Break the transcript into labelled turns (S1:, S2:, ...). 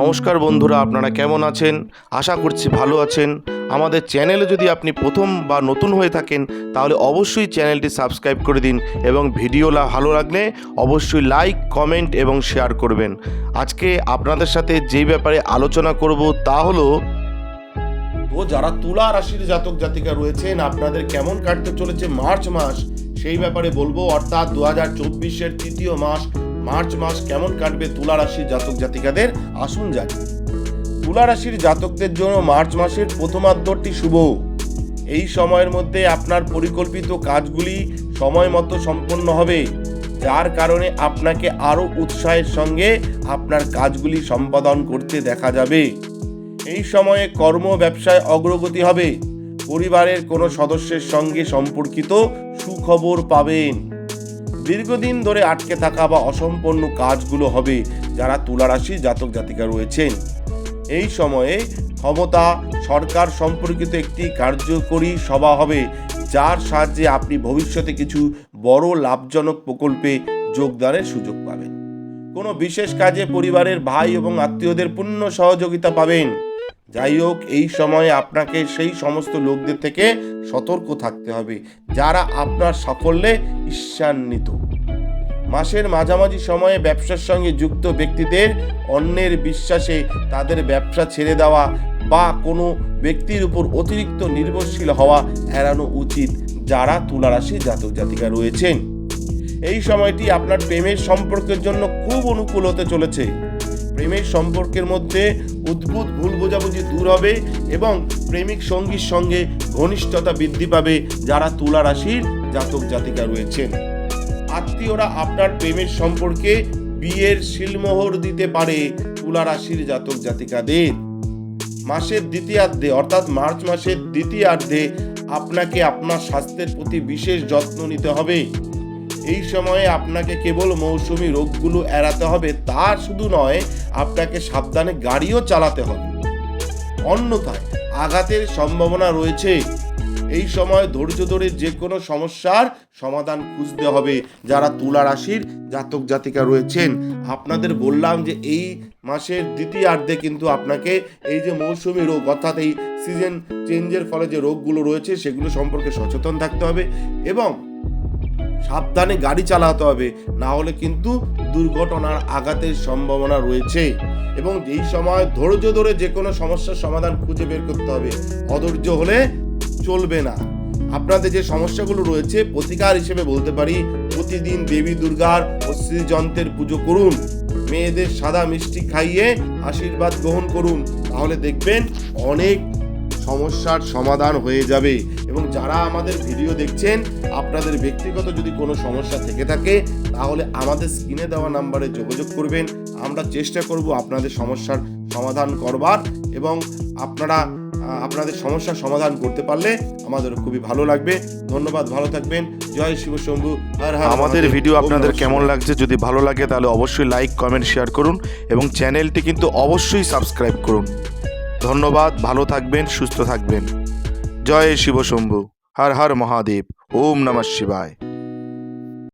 S1: নমস্কার বন্ধুরা, আপনারা কেমন আছেন? আশা করছি ভালো আছেন। আমাদের চ্যানেলে যদি আপনি প্রথম বা নতুন হয়ে থাকেন, তাহলে অবশ্যই চ্যানেলটি সাবস্ক্রাইব করে দিন এবং ভিডিও ভালো লাগলে অবশ্যই লাইক, কমেন্ট এবং শেয়ার করবেন। আজকে আপনাদের সাথে যেই ব্যাপারে আলোচনা করব তা হলো, তো যারা তুলা রাশির জাতক জাতিকা রয়েছেন, আপনাদের কেমন কাটতে চলেছে মার্চ মাস? সেই ব্যাপারে বলব, অর্থাৎ দু হাজার তৃতীয় মাস মার্চ মাস কেমন কাটবে তুলা রাশির জাতক জাতিকাদের? আসুন জানি। তুলা রাশির জাতকদের জন্য মার্চ মাসের প্রথমার্ধটি শুভ। এই সময়ের মধ্যে আপনার পরিকল্পিত কাজগুলি সময় মতো সম্পন্ন হবে। যার কারণে আপনাকে আরও উৎসাহের সঙ্গে আপনার কাজগুলি সম্পাদন করতে দেখা যাবে। এই সময়ে কর্ম ব্যবসায় অগ্রগতি হবে। পরিবারের কোনো সদস্যের সঙ্গে সম্পর্কিত সুখবর পাবেন। দীর্ঘদিন ধরে আটকে থাকা বা অসম্পন্ন কাজগুলো হবে যারা তুলারাশি জাতক জাতিকা রয়েছেন। এই সময়ে ক্ষমতা, সরকার সম্পর্কিত একটি কার্যকরী সভা হবে, যার সাহায্যে আপনি ভবিষ্যতে কিছু বড় লাভজনক প্রকল্পে যোগদানের সুযোগ পাবেন। কোনো বিশেষ কাজে পরিবারের ভাই এবং আত্মীয়দের পূর্ণ সহযোগিতা পাবেন। যাই হোক, এই সময়ে আপনাকে সেই সমস্ত লোকদের থেকে সতর্ক থাকতে হবে, যারা আপনার সাফল্যে ঈর্ষান্বিত। মাসের মাঝামাঝি সময়ে ব্যবসার সঙ্গে যুক্ত ব্যক্তিদের অন্যের বিশ্বাসে তাদের ব্যবসা ছেড়ে দেওয়া বা কোনো ব্যক্তির উপর অতিরিক্ত নির্ভরশীল হওয়া এড়ানো উচিত, যারা তুলারাশি জাতক জাতিকা রয়েছেন। এই সময়টি আপনার প্রেমের সম্পর্কের জন্য খুব অনুকূল হতে চলেছে। প্রেমের সম্পর্কের মধ্যে উদ্ভূত ভুল বোঝাবুঝি দূর হবে এবং প্রেমিক সঙ্গীর সঙ্গে ঘনিষ্ঠতা বৃদ্ধি পাবে যারা তুলা রাশির জাতক জাতিকা রয়েছেন। আত্মীয়রা আপনার প্রেমের সম্পর্কে বিয়ের শিলমোহর দিতে পারে তুলা রাশির জাতক জাতিকাদের। মাসের দ্বিতীয়ার্ধে অর্থাৎ মার্চ মাসের দ্বিতীয়ার্ধে আপনাকে আপনার স্বাস্থ্যের প্রতি বিশেষ যত্ন নিতে হবে। এই সময়ে আপনাকে কেবল মৌসুমি রোগগুলো এড়াতে হবে, তা শুধু নয়, আপনাকে সাবধানে গাড়িও চালাতে হবে। অন্যথায় আঘাতের সম্ভাবনা রয়েছে। এই সময় ধৈর্য ধরে যে কোনো সমস্যার সমাধান খুঁজতে হবে। যারা তুলা রাশির জাতক জাতিকা রয়েছেন, আপনাদের বললাম যে এই মাসের দ্বিতীয়ার্ধে কিন্তু আপনাকে এই যে মৌসুমি রোগ, অর্থাৎ এই সিজন চেঞ্জের ফলে যে রোগগুলো রয়েছে, সেগুলো সম্পর্কে সচেতন থাকতে হবে এবং সাবধানে গাড়ি চালাতে হবে, না হলে কিন্তু দুর্ঘটনার আঘাতের সম্ভাবনা রয়েছে। এবং এই সময় ধৈর্য ধরে যে কোনো সমস্যার সমাধান খুঁজে বের করতে হবে, অধৈর্য হলে চলবে না। আপনাদের যে সমস্যাগুলো রয়েছে, প্রতিকার হিসেবে বলতে পারি, প্রতিদিন দেবী দুর্গার ও শ্রীযন্ত্রের পুজো করুন। মেয়েদের সাদা মিষ্টি খাইয়ে আশীর্বাদ গ্রহণ করুন। তাহলে দেখবেন অনেক সমস্যার সমাধান হয়ে যাবে। এবং যারা আমাদের ভিডিও দেখছেন আপনাদের ব্যক্তিগত যদি কোনো সমস্যা থেকে থাকে তাহলে আমাদের স্ক্রিনে দেওয়া নাম্বারে যোগাযোগ করবেন। আমরা চেষ্টা করব আপনাদের সমস্যার সমাধান করবার এবং আপনারা আপনাদের সমস্যার সমাধান করতে পারলে আমাদের খুবই ভালো লাগবে। ধন্যবাদ ভালো থাকবেন। জয় শিব শম্ভু। হর
S2: আমাদের ভিডিও আপনাদের কেমন লাগছে যদি ভালো লাগে তাহলে অবশ্যই লাইক কমেন্ট শেয়ার করুন এবং চ্যানেলটি কিন্তু অবশ্যই সাবস্ক্রাইব করুন। ধন্যবাদ ভালো থাকবেন সুস্থ থাকবেন। জয় শিব শম্ভু হর হর মহাদেব ওম নমঃ শিবায়।